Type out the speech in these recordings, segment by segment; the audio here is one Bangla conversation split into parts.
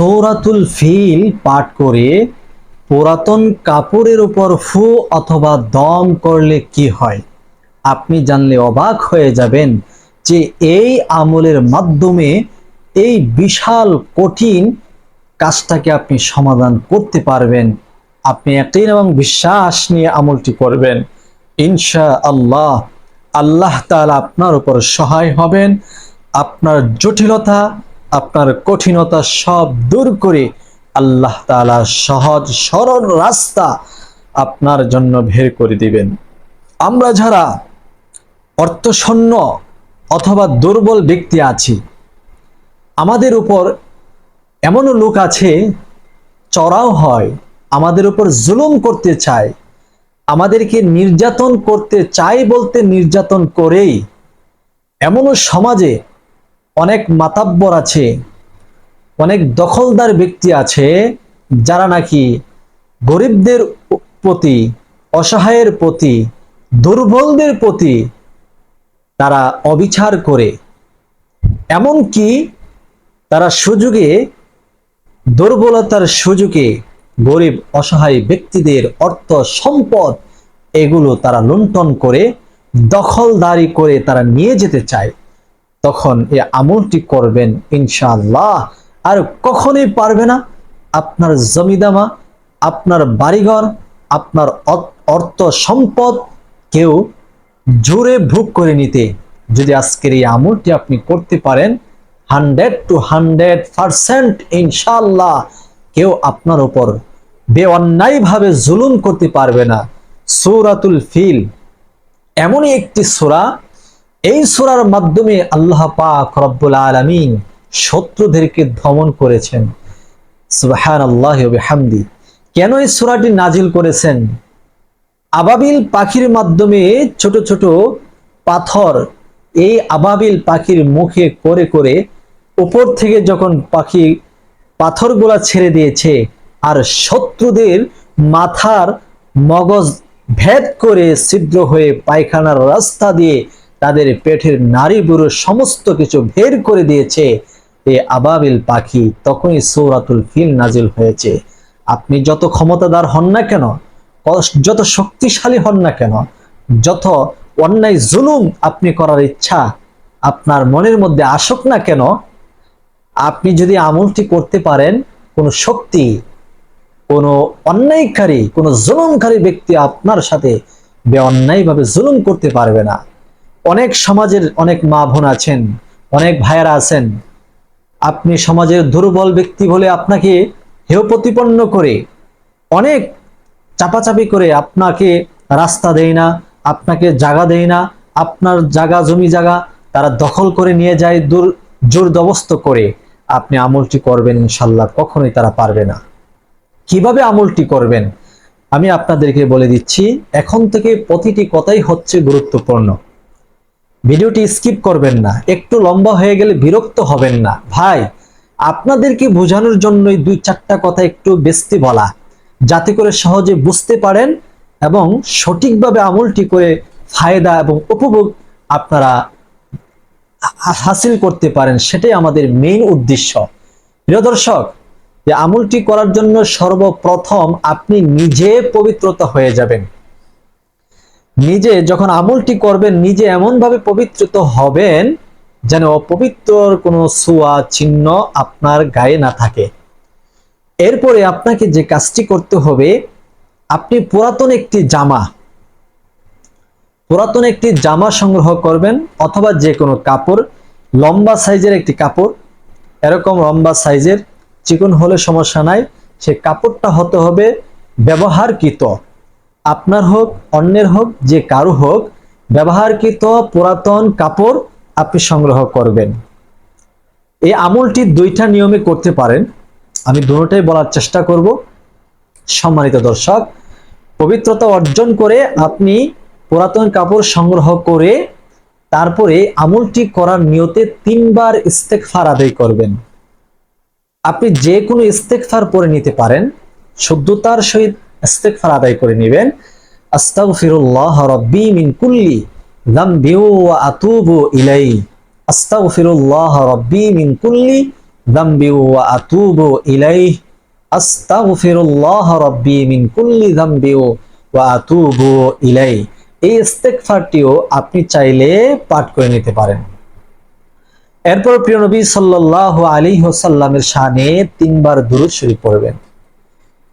সৌরাতুল ফিল পাঠ করে পুরাতন কাপড়ের উপর ফু অথবা দম করলে কি হয়? আপনি জানলে অবাক হয়ে যাবেন যে এই আমলের মাধ্যমে এই বিশাল কঠিন কাজটাকে আপনি সমাধান করতে পারবেন। আপনি একই এবং বিশ্বাস নিয়ে আমলটি করবেন। ইনশা আল্লাহ আল্লাহ তাআলা আপনার উপর সহায় হবেন। আপনার জটিলতা আপনার কঠিনতা সব দূর করে আল্লাহ তাআলা সহজ, সরল রাস্তা আপনার জন্য বের করে দিবেন। আমরা যারা অর্থশূন্য অথবা দুর্বল ব্যক্তি আছি, আমাদের উপর এমনও লোক আছে, চড়াও হয়, আমাদের উপর জুলুম করতে চায়, আমাদেরকে নির্যাতন করতে চাই বলতে নির্যাতন করেই এমনও সমাজে অনেক মাতাব্বর আছে, অনেক দখলদার ব্যক্তি আছে যারা নাকি গরিবদের প্রতি, অসহায়ের প্রতি, দুর্বলদের প্রতি তারা অবিচার করে। এমনকি তারা সুযোগে, দুর্বলতার সুযোগে গরিব, অসহায় ব্যক্তিদের অর্থ সম্পদ এগুলো তারা লুণ্ঠন করে, দখলদারি করে তারা নিয়ে যেতে চায়। তখন এই আমলটি করবেন ইনশাআল্লাহ। আর কখনোই পারবে না আপনার জমিদামা, আপনার বাড়িঘর, আপনার অর্থ সম্পদ কেউ জোরে ভোগ করে নিতে। যদি আজকের এই আমলটি আপনি করতে পারেন, হান্ড্রেড টু হান্ড্রেড পারসেন্ট ইনশাল্লাহ কেউ আপনার উপর বেঅন্যায়ভাবে জুলুম করতে পারবে না। সৌরাতুল ফিল এমনই একটি সূরা এই সূরার মাধ্যমে আল্লাহ পাক রব্বুল আলামিন শত্রুদেরকে ধমন করেছেন। সুবহানাল্লাহি আল্লাহ বিহামদি। কেন এই সূরাটি নাজিল করেছেন? আবাবিল পাখির মাধ্যমে ছোট ছোট পাথর এই আবাবিল পাখির মুখে করে করে উপর থেকে যখন পাখি পাথরগুলা ছেড়ে দিয়েছে আর শত্রুদের মাথার মগজ ভেদ করে ছিদ্র হয়ে পায়খানার রাস্তা দিয়ে তাদের পেটের নারী বুড়ো সমস্ত কিছু বের করে দিয়েছে। এ আবাবিল পাখি তখনই সৌরাতুল ফিল নাজিল হয়েছে। আপনি যত ক্ষমতাদার হন না কেন যত শক্তিশালী হন না কেন, যত অন্যায় জুলুম আপনি করার ইচ্ছা, আপনার মনের মধ্যে আসুক না কেন, আপনি যদি আমলটি করতে পারেন, কোনো শক্তি, কোনো অন্যায়কারী, কোনো জুলুমকারী ব্যক্তি আপনার সাথে বেঅন্যায়ভাবে জুলুম করতে পারবে না। অনেক সমাজের অনেক মা বোন আছেন, অনেক ভাইয়েরা আছেন। আপনি সমাজের দুর্বল ব্যক্তি বলে আপনাকে হেয় প্রতিপন্ন করে, অনেক চাপাচাপি করে আপনাকে রাস্তা দেয় না, আপনাকে জায়গা দেয় না, আপনার জায়গা জমি জায়গা তারা দখল করে নিয়ে যায়, দূর জোর দবস্ত করে। আপনি আমলটি করবেন ইনশাল্লাহ, কখনোই তারা পারবে না। কীভাবে আমলটি করবেন? আমি আপনাদেরকে বলে দিচ্ছি, এখন থেকে প্রতিটি কথাই হচ্ছে গুরুত্বপূর্ণ। ভিডিওটি স্কিপ করবেন না, একটু লম্বা হয়ে গেলে বিরক্ত হবেন না। ভাই, আপনাদেরকে বোঝানোর জন্যই দুই চারটা কথা একটু বেস্তি বলা, যাতে করে সহজে বুঝতে পারেন এবং সঠিকভাবে আমলটি করে ফায়দা এবং উপভোগ আপনারা হাসিল করতে পারেন, সেটাই আমাদের মেইন উদ্দেশ্য। প্রিয় দর্শক যে আমলটি করার জন্য সর্বপ্রথম আপনি নিজে পবিত্রতা হয়ে যাবেন। নিজে যখন আমলটি করবেন, নিজে এমনভাবে পবিত্রিত হবেন যেন অপবিত্রর কোনো ছোঁয়া চিহ্ন আপনার গায়ে না থাকে। এরপরে আপনাকে যে কাজটি করতে হবে, আপনি পুরাতন একটি জামা, পুরাতন একটি জামা সংগ্রহ করবেন অথবা যে কোনো কাপড়, লম্বা সাইজের একটি কাপড়। এরকম লম্বা সাইজের, চিকন হলে সমস্যা নাই। সে কাপড়টা হতে হবে ব্যবহারকৃত। আপনার হোক, অন্যের হোক, যে কারও হোক, ব্যবহারকৃত পুরাতন কাপড় আপনি সংগ্রহ করবেন। এই আমলটি দুইটা নিয়মে করতে পারেন। আমি দুটোটাই বলার চেষ্টা করব। সম্মানিত দর্শক, পবিত্রতা অর্জন করে আপনি পুরাতন কাপড় সংগ্রহ করে তারপরে আমলটি করার নিয়তে তিনবার ইস্তেকফার আদায় করবেন। আপনি যে কোনো ইস্তেকফার পরে নিতে পারেন। শুদ্ধতার সহিত ইস্তেকফার আদায় করে নেবেন। আস্তাগফিরুল্লাহ মিন কুল্লি যামবি ওয়া আতুবু আস্তাগফিরুল্লাহ মিন কুল্লি যামবি ওয়া আতুবু আস্তাগফিরুল্লাহ মিন কুল্লি যামবি ওয়া আতুবু এই আপনি চাইলে পাঠ করে নিতে পারেন। এরপর প্রিয় নবী সাল্লাল্লাহু আলাইহি ওয়াসাল্লামের শানে তিনবার দুরূদ শরীফ পড়বেন।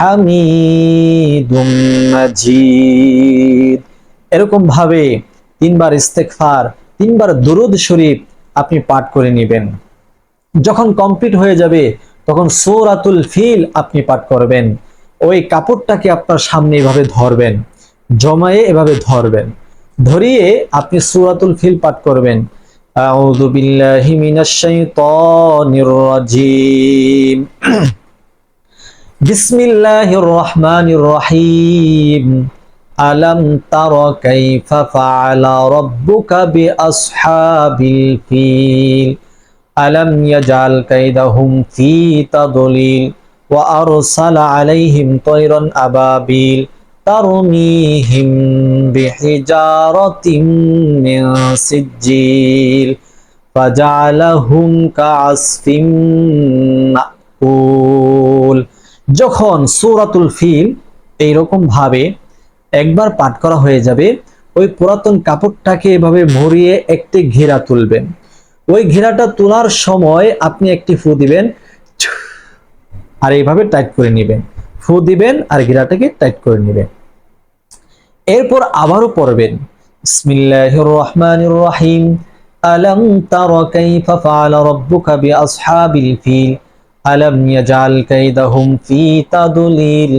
হামিদুম মাজিদ। এরকম ভাবে তিনবার ইস্তেকফার তিনবার দুরুদ শরীফ আপনি পাঠ করে নেবেন। যখন কমপ্লিট হয়ে যাবে, তখন সৌরাতুল ফিল আপনি পাঠ করবেন। ওই কাপড়টাকে আপনার সামনে এভাবে ধরবেন, জমায়ে এভাবে ধরবেন। ধরিয়ে আপনি সুরাতুল ফিল পাঠ করবেন। আউযু বিল্লাহি মিনাশ শাইতানির রাজিম। بسم الله الرحمن الرحيم ألم تر كيف فعل ربك بأصحاب الفيل ألم يجعل كيدهم في تضليل وأرسل عليهم طيرا أبابيل ترميهم بحجارة من سجيل فجعلهم كعصف মাকুল যখন সূরাতুল ফিল এইরকম ভাবে একবার পাঠ করা হয়ে যাবে, ওই পুরাতন কাপড়টাকে এভাবে ভরিয়ে একটি ঘেরা তুলবেন। ওই ঘেরাটা তোলার সময় আপনি একটি ফু দিবেন, আর এইভাবে টাইট করে নেবেন। ফু দিবেন আর ঘেরাটাকে টাইট করে নেবেন। এরপর আবারও পড়বেন রহমানির রহিম, আলম তার ফিল? আলম ইয়াজআল কাইদাহুম ফি তাদলিল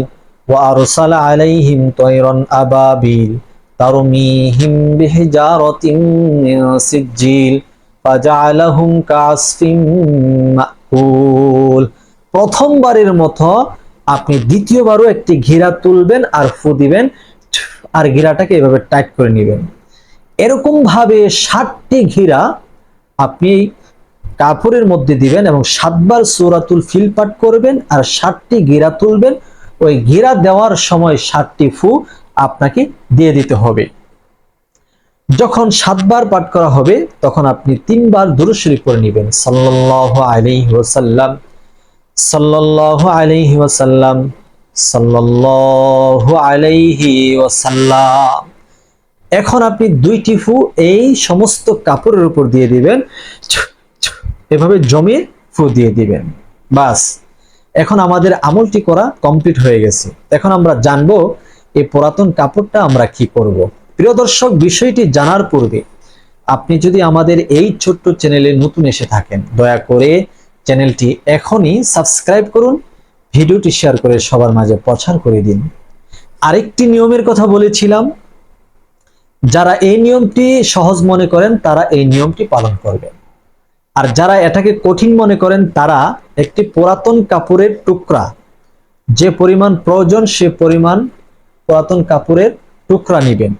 ওয়া আরসালা আলাইহিম তায়রান আবাবিল তারমিহিম বিহিজারাতিন মিন সিজ্জিল ফাজআলাহুম কাসফিন মাকুল। প্রথমবারের মতো আপনি দ্বিতীয়বারও একটি ঘিরা তুলবেন আর ফু দিবেন, আর ঘিরাটাকে এভাবে টাইট করে নেবেন। এরকম ভাবে ষাটটি ঘিরা আপনি কাপড়ের মধ্যে দিবেন এবং সাতবার সূরাতুল ফিল পাঠ করবেন আর ষাটটি গিরা তুলবেন। ওই গিরা দেওয়ার সময় ষাটটি ফু আপনাকে দিয়ে দিতে হবে। যখন সাতবার পাঠ করা হবে, তখন আপনি তিনবার দুরূদ শরীফ পড়ে নেবেন। সাল্লাল্লাহু আলাইহি ওয়াসাল্লাম, সাল্লাল্লাহু আলাইহি ওয়াসাল্লাম, সাল্লাল্লাহু আলাইহি ওয়াসাল্লাম। এখন আপনি দুইটি ফু এই সমস্ত কাপড়ের উপর দিয়ে দিবেন। এভাবে জমিয়ে ফু দিয়ে দিবেন। বাস, এখন আমাদের আমলটি করা কমপ্লিট হয়ে গেছে। এখন আমরা জানব এই পুরাতন কাপড়টা আমরা কি করব। প্রিয় দর্শক, বিষয়টি জানার পূর্বে আপনি যদি আমাদের এই ছোট্ট চ্যানেলে নতুন এসে থাকেন, দয়া করে চ্যানেলটি এখনই সাবস্ক্রাইব করুন, ভিডিওটি শেয়ার করে সবার মাঝে প্রচার করে দিন। আরেকটি নিয়মের কথা বলেছিলাম, যারা এই নিয়মটি সহজ মনে করেন, তারা এই নিয়মটি পালন করবেন। আর যারা এটাকে কঠিন মনে করেন, তারা একটি পুরাতন কাপড়ের টুকরা। যে পরিমাণ প্রয়োজন, সে পরিমাণ পুরাতন কাপড়ের টুকরা নেবেন।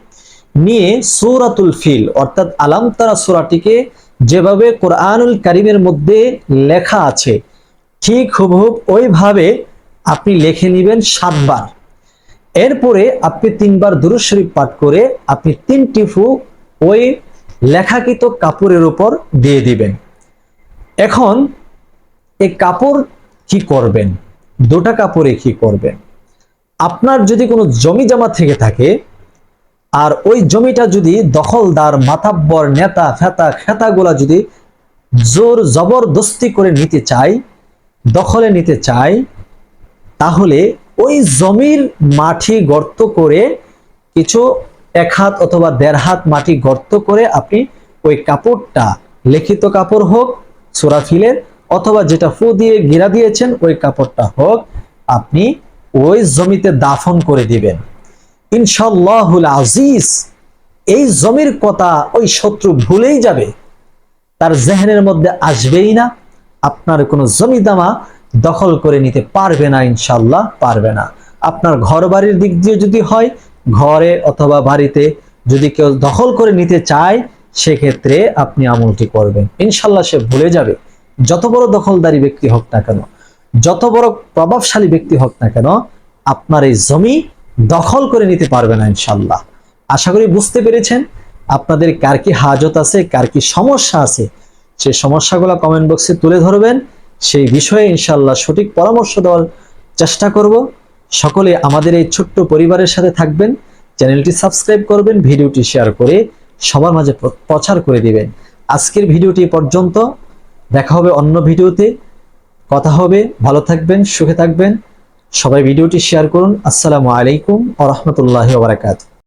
নিয়ে সূরাতুল ফিল, অর্থাৎ আলাম তারা সূরাটিকে যেভাবে কোরআনুল কারিমের মধ্যে লেখা আছে, ঠিক হুবহুব ওইভাবে আপনি লিখে নেবেন সাতবার। এরপরে আপনি তিনবার দুরুদ শরীফ পাঠ করে আপনি তিনটি ফু ওই লেখাকৃত কাপড়ের উপর দিয়ে দিবেন। এখন এই কাপড় কি করবেন? দুটা কাপড়ে কি করবেন? আপনার যদি কোনো জমি জমা থেকে থাকে, আর ওই জমিটা যদি দখলদার, মাতাব্বর, নেতা, ফেতা, খেতাগুলা যদি জোর জবরদস্তি করে নিতে চায়, দখলে নিতে চায়, তাহলে ওই জমির মাটি গর্ত করে কিছু এক হাত অথবা দেড় হাত মাটি গর্ত করে আপনি ওই কাপড়টা, লিখিত কাপড় হোক সুরাফিলের অথবা যেটা ফু দিয়ে গিরা দিয়েছেন, ওই কাপড়টা হোক, আপনি ওই জমিতে দাফন করে দিবেন। ইনশাল্লাহুল আজিজ, এই জমির কথা ওই শত্রু ভুলেই যাবে। তার জেহেনের মধ্যে আসবেই না। আপনার কোনো জমি দামা দখল করে নিতে পারবে না ইনশাল্লাহ পারবে না। আপনার ঘর বাড়ির দিক দিয়ে যদি হয়, ঘরে অথবা বাড়িতে যদি কেউ দখল করে নিতে চায় সেক্ষেত্রে আপনি আমলটি করবেন। ইনশাল্লাহ সে ভুলে যাবে। যত বড় দখলদারি ব্যক্তি হোক না কেন, যত বড় প্রভাবশালী ব্যক্তি হোক না কেন, আপনার এই জমি দখল করে নিতে পারবে না ইনশাল্লাহ। আশা করি বুঝতে পেরেছেন। আপনাদের কার কি হাজত আছে, কার কি সমস্যা আছে সেই সমস্যাগুলো কমেন্ট বক্সে তুলে ধরবেন। সেই বিষয়ে ইনশাল্লাহ সঠিক পরামর্শ দেওয়ার চেষ্টা করব। সকলে আমাদের এই ছোট্ট পরিবারের সাথে থাকবেন। চ্যানেলটি সাবস্ক্রাইব করবেন, ভিডিওটি শেয়ার করে সবার মাঝে প্রচার করে দিবেন। আজকের ভিডিওটি পর্যন্ত। দেখা হবে অন্য ভিডিওতে। কথা হবে। ভালো থাকবেন, সুখে থাকবেন। সবাই ভিডিওটি শেয়ার করুন। আসসালামু আলাইকুম আ রহমতুল্লাহ বারাকাতুহ।